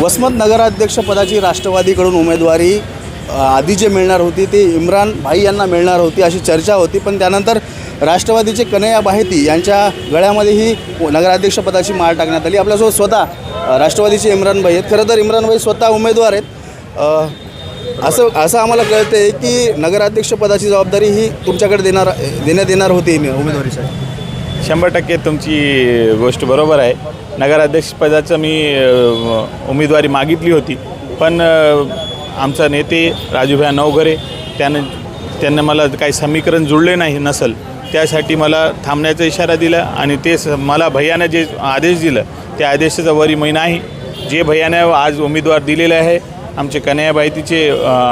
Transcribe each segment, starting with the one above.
वसमत नगराध्यक्षपदाची राष्ट्रवादीकडून उमेदवारी आधी जे मिळणार होती ती इम्रान भाई यांना मिळणार होती अशी चर्चा होती. पण त्यानंतर राष्ट्रवादीचे कन्हैया बाहेती यांच्या गळ्यामध्ये ही नगराध्यक्षपदाची माळ टाकण्यात आली. आपल्यासोबत स्वतः राष्ट्रवादीचे इम्रान भाई आहेत. खरं तर इम्रान भाई स्वतः उमेदवार आहेत. असं असं आम्हाला कळते की नगराध्यक्षपदाची जबाबदारी ही तुमच्याकडे देणार देण्यात येणार होती उमेदवारीसाठी. शंभर टक्के तुमची गोष्ट बरोबर आहे. नगराध्यक्षपदाचं मी उमेदवारी मागितली होती. पण आमचा नेते राजूभ्या नवघरे त्यानं त्यांना मला काही समीकरण जुळले नाही नसल. त्यासाठी मला थांबण्याचा इशारा दिला आणि ते स- मला भैयानं जे आदेश दिलं त्या आदेशाचा वरी मी नाही. जे भैयानं आज उमेदवार दिलेले आहे आमचे कन्हैयाबाई तिचे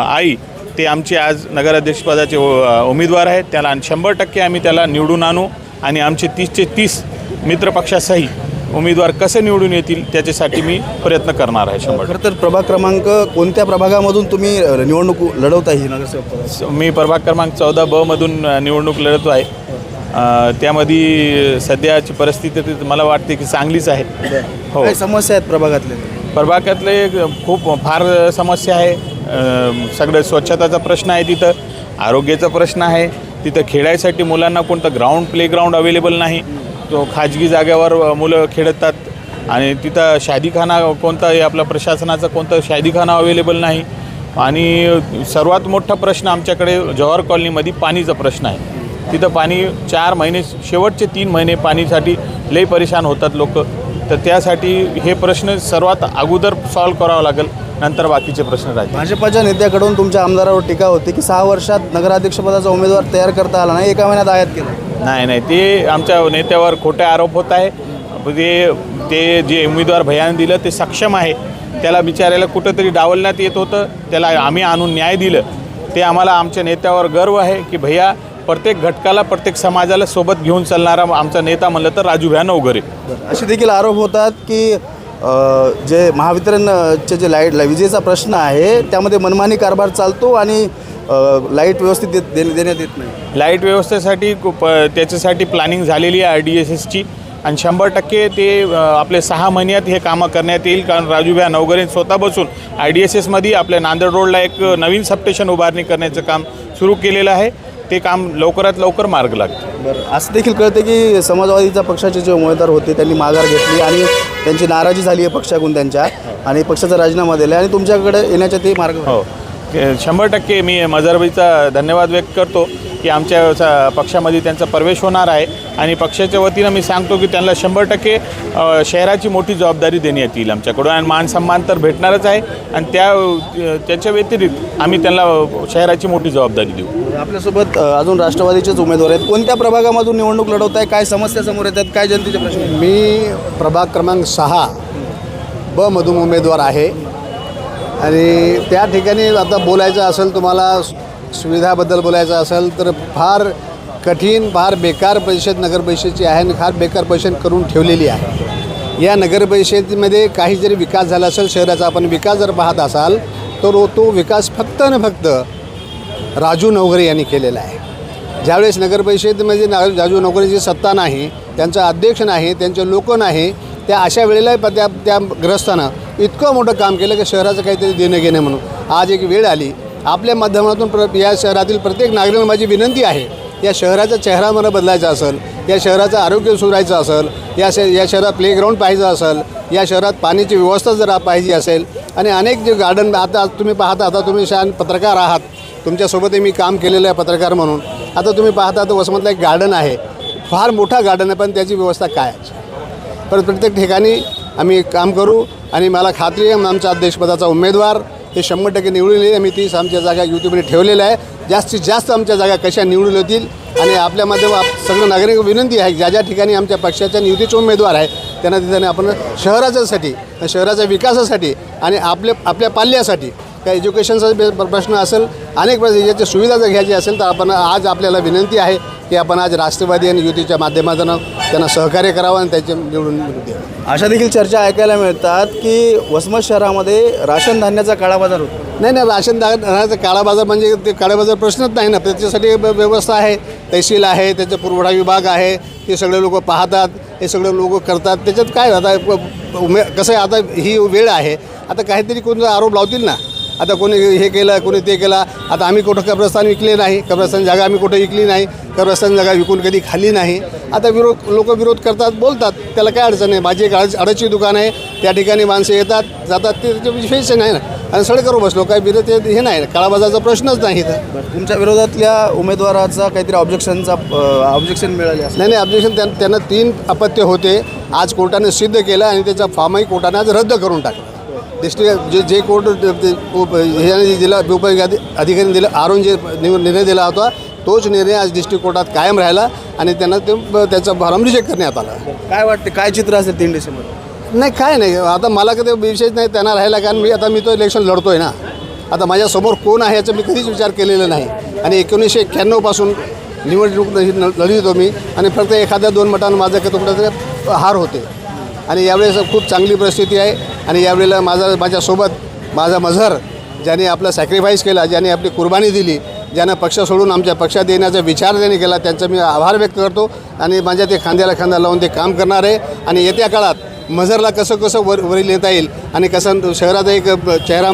आई ते आमचे आज नगराध्यक्षपदाचे उमेदवार आहेत. त्याला आणि शंभर टक्के आम्ही त्याला निवडून आणू आणि आमचे तीसचे तीस मित्रपक्षासही उमेदवार कसे निवडून येतील त्याच्यासाठी मी प्रयत्न करणार आहे शंभर खरं तर प्रभाग क्रमांक कोणत्या प्रभागामधून तुम्ही निवडणूक लढवता ही नगरसेवक मी प्रभाग क्रमांक चौदा ब मधून निवडणूक लढतो आहे. अ, त्यामध्ये सध्याची परिस्थिती तर मला वाटते की चांगलीच आहे. हो. काय समस्या आहेत प्रभागातले प्रभागातले खूप फार समस्या आहे. अ, सगळं स्वच्छताचा प्रश्न आहे तिथं आरोग्याचा प्रश्न आहे. तिथं खेळायसाठी मुलांना कोणतं ग्राउंड प्लेग्राऊंड अवेलेबल नाही. तो खाजगी जागेवर मुलं खेळतात आणि तिथं शादीखाना कोणता आपला प्रशासनाचा कोणतं शादीखाना अवेलेबल नाही. आणि सर्वात मोठा प्रश्न आमच्याकडे जवाहर कॉलनीमध्ये पाणीचा प्रश्न आहे. तिथं पाणी चार महिने शेवटचे तीन महिने पाणीसाठी लई परेशान होतात लोक. तर त्यासाठी हे प्रश्न सर्वात अगोदर सॉल्व करावं लागेल. नंतर बाकीचे प्रश्न राहतील. भाजपाच्या नेत्याकडून तुमच्या आमदारावर टीका होती की सहा वर्षात नगराध्यक्षपदाचा उमेदवार तयार करता आला नाही एका महिन्यात आयात केला. नाही नाही. ते आमच्या नेत्यावर खोटे आरोप होत आहे. ते ते जे उमेदवार भयान दिलं ते सक्षम आहे. त्याला बिचारायला कुठंतरी डावलण्यात येत होतं. त्याला आम्ही आणून न्याय दिलं. ते आम्हाला आमच्या नेत्यावर गर्व आहे की भैया प्रत्येक घटकाला प्रत्येक समाजाला सोबत घेऊन चालणारा आमचा नेता म्हणलं तर राजू भ्या नवघरे असे देखील आरोप होतात की जे महावितरणचे जे लाइट विजेचा प्रश्न आहे त्यामध्ये मनमानी कारभार चालतो आणि लाइट व्यवस्थित देत- देणे- देण्यात येत नाही. लाइट व्यवस्थेसाठी खूप अ, त्याच्यासाठी प्लॅनिंग झालेली आहे आर डी एस एसची आणि शंभर टक्के ते आपले सहा महिन्यात हे कामं करण्यात येईल. कारण राजूभाई नवगरे स्वतः बसून आय डी एस एसमध्ये आपल्या नांदेड रोडला एक नवीन सबस्टेशन उभारणी करण्याचं काम सुरू केलेलं आहे. ते काम लवकरात लवकर मार्ग लागतं बरं असं देखील कळतं की समाजवादीच्या पक्षाचे जे उमेदवार होते त्यांनी माघार घेतली आणि त्यांची नाराजी झाली आहे पक्षाकडून त्यांच्या. आणि पक्षाचा राजीनामा दिला आणि तुमच्याकडे येण्याचे ते मार्ग हो. शंभर टक्के मी मझरबाईचा धन्यवाद व्यक्त करतो की आमच्या पक्षामध्ये त्यांचा प्रवेश होणार आहे. आणि पक्षाच्या वतीनं मी सांगतो की त्यांना शंभर टक्के शहराची मोठी जबाबदारी देण्यात येईल आमच्याकडून. आणि मान सन्मान तर भेटणारच आहे. आणि त्या त्याच्या व्यतिरिक्त आम्ही त्यांना शहराची मोठी जबाबदारी देऊ. आपल्यासोबत अजून राष्ट्रवादीचेच उमेदवार आहेत. कोणत्या प्रभागामधून निवडणूक लढवत आहे? काय समस्या समोर येतात? काय जनतेचे प्रश्न? मी प्रभाग क्रमांक सहा ब मधून उमेदवार आहे. आणि त्या ठिकाणी आता बोलायचं असेल तुम्हाला सुविधाबद्दल बोलायचं असेल तर फार कठीण फार बेकार परिषद नगर परिषदची आहे आणि फार बेकार परिषद करून ठेवलेली आहे. या नगर परिषदेमध्ये काही जरी विकास झाला असेल शहराचा आपण विकास जर पाहत असाल तर तो विकास फक्त आणि फक्त राजू नवघरे यांनी केलेला आहे. ज्यावेळेस नगर परिषदेमध्ये राजू नोकरीची सत्ता नाही त्यांचा अध्यक्ष नाही त्यांचे लोक नाही त्या अशा वेळेला प- त्या त्या ग्रस्तानं इतकं मोठं काम केलं की शहराचं काहीतरी देणं घेणं म्हणून. आज एक वेळ आली. आपल्या माध्यमातून प्र या शहरातील प्रत्येक नागरिकांना माझी विनंती आहे या शहराचा चेहरा मला बदलायचा असेल या शहराचं आरोग्य सुधारायचं असेल या श या शहरात प्लेग्राऊंड पाहिजे असेल या शहरात पाण्याची व्यवस्था जर पाहिजे असेल आणि अनेक जे गार्डन आता तुम्ही पाहता आता तुम्ही शान पत्रकार आहात. तुमच्यासोबतही मी काम केलेलं आहे पत्रकार म्हणून. आता तुम्ही पाहता तर वसमतला एक गार्डन आहे. फार मोठा गार्डन आहे पण त्याची व्यवस्था काय? परत प्रत्येक ठिकाणी आम्ही काम करू आणि मला खात्री आहे आमच्या अध्यक्षपदाचा उमेदवार हे शंभर टक्के निवडून येईल. आम्ही तीच आमच्या जागा युतीमध्ये ठेवलेल्या आहे. जास्तीत जास्त आमच्या जागा कशा निवडून येतील आणि आपल्या माध्यम सगळं नागरिक विनंती आहे ज्या ज्या ठिकाणी आमच्या पक्षाच्या युतीचे उमेदवार आहे त्यांना तिथे आपण शहराच्यासाठी शहराच्या विकासासाठी आणि आपल्या आपल्या पाल्यासाठी काय एज्युकेशनचा बे- प्रश्न असेल अनेक प्रश्न याची सुविधा जर घ्यायची असेल तर आपण आज आपल्याला विनंती आहे की आपण आज राष्ट्रवादी आणि युतीच्या माध्यमातून त्यांना सहकार्य करावं आणि त्याचे निवडून द्यावं. अशा देखील चर्चा ऐकायला मिळतात की वसमत शहरामध्ये राशन धान्याचा काळा बाजार होतो. नाही नाही राशन धान्याचा काळा बाजार म्हणजे ते काळा बाजार प्रश्नच नाही ना. त्याच्यासाठी व्यवस्था आहे. तहसील आहे त्याचा पुरवठा विभाग आहे. ते सगळे लोक पाहतात हे सगळं लोक करतात. त्याच्यात काय आता उमे कसं आहे आता ही वेळ आहे. आता काहीतरी कोणी आरोप लावतील ना? आता कोणी हे केलं कोणी ते केलं आता आम्ही कुठं कब्रस्तान विकले नाही कब्रस्तान जागा आम्ही कुठं विकली नाही कब्रस्तान जागा विकून कधी खाल्ली नाही. आता विरोध लोक विरोध करतात बोलतात त्याला काय अडचण आहे? माझी एक अडच अडची दुकान आहे त्या ठिकाणी माणसं येतात जातात ते त्याचे विषयच नाही ना. आणि सडे करू बसलो काय विरोध ते- हे नाही काळाबाजाचा प्रश्नच नाही इथं. तुमच्या विरोधातल्या उमेदवाराचा काहीतरी ऑब्जेक्शनचा ऑब्जेक्शन मिळाले नाही नाही ऑब्जेक्शन त्यां त्यांना तीन अपत्य होते. आज कोर्टाने सिद्ध केलं आणि त्याचा फॉर्मही कोर्टाने आज रद्द करून टाकला. डिस्ट्रिक्ट जे जे कोर्ट ह्याने दिला उप अधिकाऱ्यांनी दिला आरोन जे निर्णय दिला होता तोच निर्णय आज डिस्ट्रिक्ट कोर्टात कायम राहिला आणि त्यांना ते त्याचा फॉर्म रिजेक्ट करण्यात आला. काय वाटते काय चित्र असेल तीन डिसेंबर? नाही काय नाही. आता मला कधी विशेष नाही त्यांना राहिला कारण मी आता मी तो इलेक्शन लढतोय ना. आता माझ्यासमोर कोण आहे याचा मी कधीच विचार केलेला नाही. आणि एकोणीसशे एक्क्याण्णवपासून निवडणूक ल- लढितो मी. आणि फक्त एखाद्या दोन मतांना माझं काही कुठं हार होते. आणि यावेळेस खूप चांगली परिस्थिती आहे. आणि यावेळेला माझा माझ्यासोबत माझा मझर ज्याने आपला सॅक्रिफाईस केला ज्याने आपली कुर्बानी दिली ज्यानं पक्ष सोडून आमच्या पक्षात येण्याचा विचार त्यांनी केला त्यांचा मी आभार व्यक्त करतो. आणि माझ्या ते खांद्याला खांदा लावून ते काम करणार आहे. आणि येत्या काळात मझरला कसं कसं वर वरील येता येईल आणि कसं शहरात एक चेहरा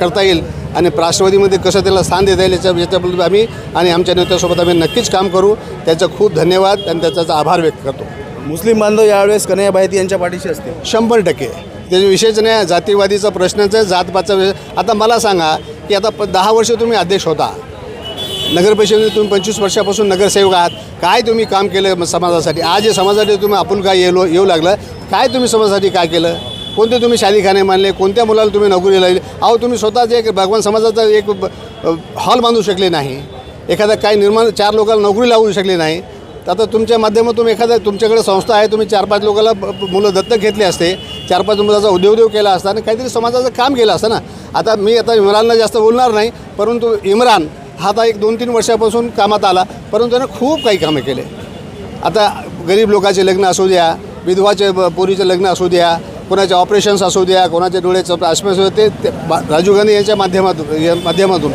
करता येईल आणि राष्ट्रवादीमध्ये कसं त्याला स्थान देता येईल याच्या याच्याबद्दल आम्ही आणि आमच्या नेत्यासोबत आम्ही नक्कीच काम करू. त्याचं खूप धन्यवाद आणि त्याचा आभार व्यक्त करतो. मुस्लिम बांधव यावेळेस कन्हैया बाहिती यांच्या पाठीशी असते शंभर टक्के. त्याचे विषयच नाही जातीवादीचा प्रश्नच आहे जातपातचा विषय आता मला सांगा की आता प दहा वर्ष तुम्ही अध्यक्ष होता. नगरपरिषदेमध्ये तुम्ही पंचवीस वर्षापासून नगरसेवक आहात. काय तुम्ही काम केलं समाजासाठी? आज जे समाजासाठी तुम्ही आपण काय येलो येऊ लागलं. काय तुम्ही समाजासाठी काय केलं? कोणते तुम्ही शादीखाने मानले? कोणत्या मुलाला तुम्ही नोकरी लागली अहो तुम्ही स्वतःच एक भगवान समाजाचा एक हॉल बांधू शकले नाही. एखादा काही निर्माण चार लोकांना नोकरी लावू शकले नाही. तर आता तुमच्या माध्यमातून एखादा तुमच्याकडे संस्था आहे तुम्ही चार पाच लोकांना मुलं दत्तक घेतली असते चार पाच मुलाचा उद्योगदेव केला असता आणि काहीतरी समाजाचं काम केलं असतं ना. आता मी आता इम्रानला जास्त बोलणार नाही परंतु इम्रान हा आता एक दोन तीन वर्षापासून कामात आला परंतु त्यानं खूप काही कामं केले. आता गरीब लोकांचे लग्न असू द्या विधवाचे पोरीचे लग्न असू द्या कोणाचे ऑपरेशन्स असू द्या कोणाच्या डोळ्याचं आसपास असू द्या, ते ते बा- राजीव गांधी यांच्या माध्यमातून या माध्यमातून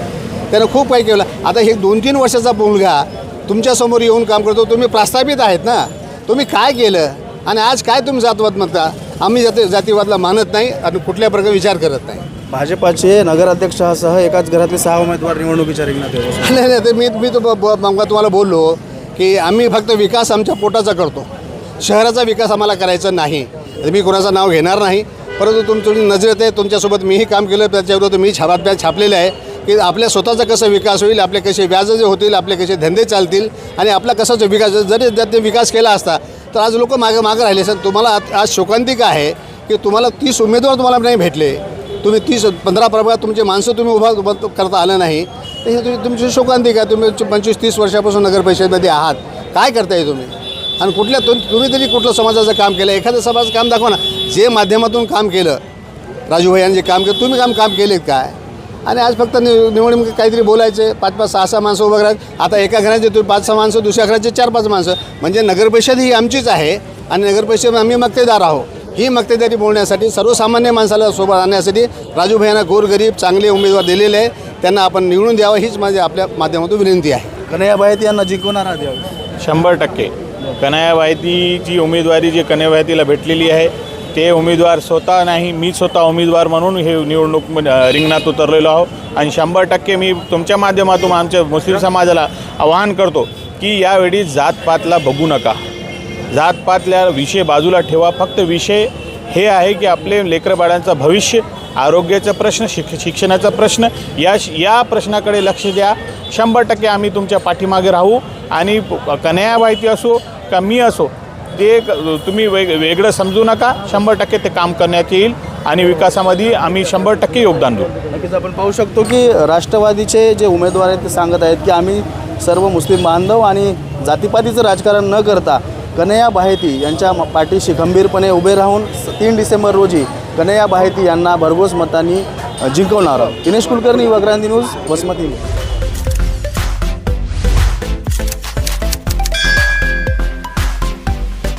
त्यानं खूप काही केलं. आता हे दोन तीन वर्षाचा मुलगा तुमच्यासमोर येऊन काम करतो. तुम्ही प्रस्थापित आहेत ना. तुम्ही काय केलं? आणि आज काय तुम्ही जातवाद म्हणता? आम्ही जाती जातीवादला मानत नाही आणि कुठल्या प्रकारे विचार करत नाही. भाजपाचे नगराध्यक्षासह एकाच घरातले सहा उमेदवार निवडणुकीच्या रिंगणात. नाही नाही ते मी मी मग तुम्हाला बोललो की आम्ही फक्त विकास आमच्या पोटाचा करतो. शहराचा विकास आम्हाला करायचा नाही. मी कोणाचं नाव घेणार नाही. परंतु तुमची नजरेत आहे. तुमच्यासोबत मीही काम केलं. त्याच्याविरोधात मी छापात्या छापलेले आहे. की आपल्या स्वतःचा कसा विकास होईल आपले कसे व्याज जे होतील आपले कसे धंदे चालतील आणि आपला कसा जो विकास जरी त्यात विकास केला असता तर आज लोक मागं मागं राहिले सर तुम्हाला आज- आज शोकांतिका आहे की तुम्हाला तीस उमेदवार तुम्हाला नाही भेटले. तुम्ही तीस पंधरा प्रभागात तुमचे माणसं तुम्ही उभा उभा करता आलं नाही. तर हे तुम्ही तुमची शोकांतिका तुम्ही पंचवीस तीस वर्षापासून नगर परिषदेमध्ये आहात. काय करताय तुम्ही? आणि कुठल्या तुम तुम्ही तरी कुठलं समाजाचं काम केलं? एखादं समाजाचं काम दाखवा ना. जे माध्यमातून काम केलं राजूभाई यांनी जे काम केलं तुम्ही काम काम केलेत काय? आणि आज फक्त नि निवडणूक काहीतरी बोलायचे. पाच पाच सहा सहा माणसं उभं राहत आता एका घराचे तुम्ही पाच सहा माणसं दुसऱ्या घराचे चार पाच माणसं. म्हणजे नगरपरिषद ही आमचीच आहे आणि नगरपरिषद आम्ही मक्तेदार आहोत. ही मक्तेदारी बोलण्यासाठी सर्वसामान्य माणसाला सोबत आणण्यासाठी राजूभाई यांना गोरगरीब चांगले उमेदवार दिलेले आहे त्यांना आपण निवडून द्यावं हीच माझी आपल्या माध्यमातून विनंती आहे. कन्हैया बाहिती यांना जिंकवणार यावेळी. शंभर टक्के. कन्हैया बायतीची उमेदवारी जी कन्हैया बायतीला भेटलेली आहे ते उमेदवार स्वतः नाही मी स्वतः उमेदवार म्हणून हे निवडणूक रिंगणात उतरलेलो आहो आणि शंभर टक्के मी तुमच्या माध्यमातून आमच्या मुस्लिम समाजाला आवाहन करतो की यावेळी जातपातला बघू नका. जातपातल्या विषय बाजूला ठेवा. फक्त विषय हे आहे की आपले लेकरबाळांचं भविष्य आरोग्याचा प्रश्न शिक शिक्षणाचा प्रश्न या या प्रश्नाकडे लक्ष द्या. शंभर टक्के आम्ही तुमच्या पाठीमागे राहू. आणि माहिती असो का मी असो ते क- तुम्ही वेग वेगळं समजू नका. शंभर टक्के ते काम करण्यात येईल आणि विकासामध्ये आम्ही शंभर टक्के योगदान देऊ. नक्कीच आपण पाहू शकतो की राष्ट्रवादीचे जे उमेदवार आहेत ते सांगत आहेत की आम्ही सर्व मुस्लिम बांधव आणि जातीपातीचं राजकारण न करता कन्हैया बाहेती यांच्या पाठीशी खंबीरपणे उभे राहून तीन डिसेंबर रोजी कन्हैया बाहेती यांना भरघोस मतांनी जिंकवणार दिनेश कुलकर्णी युवा क्रांती न्यूज वसमती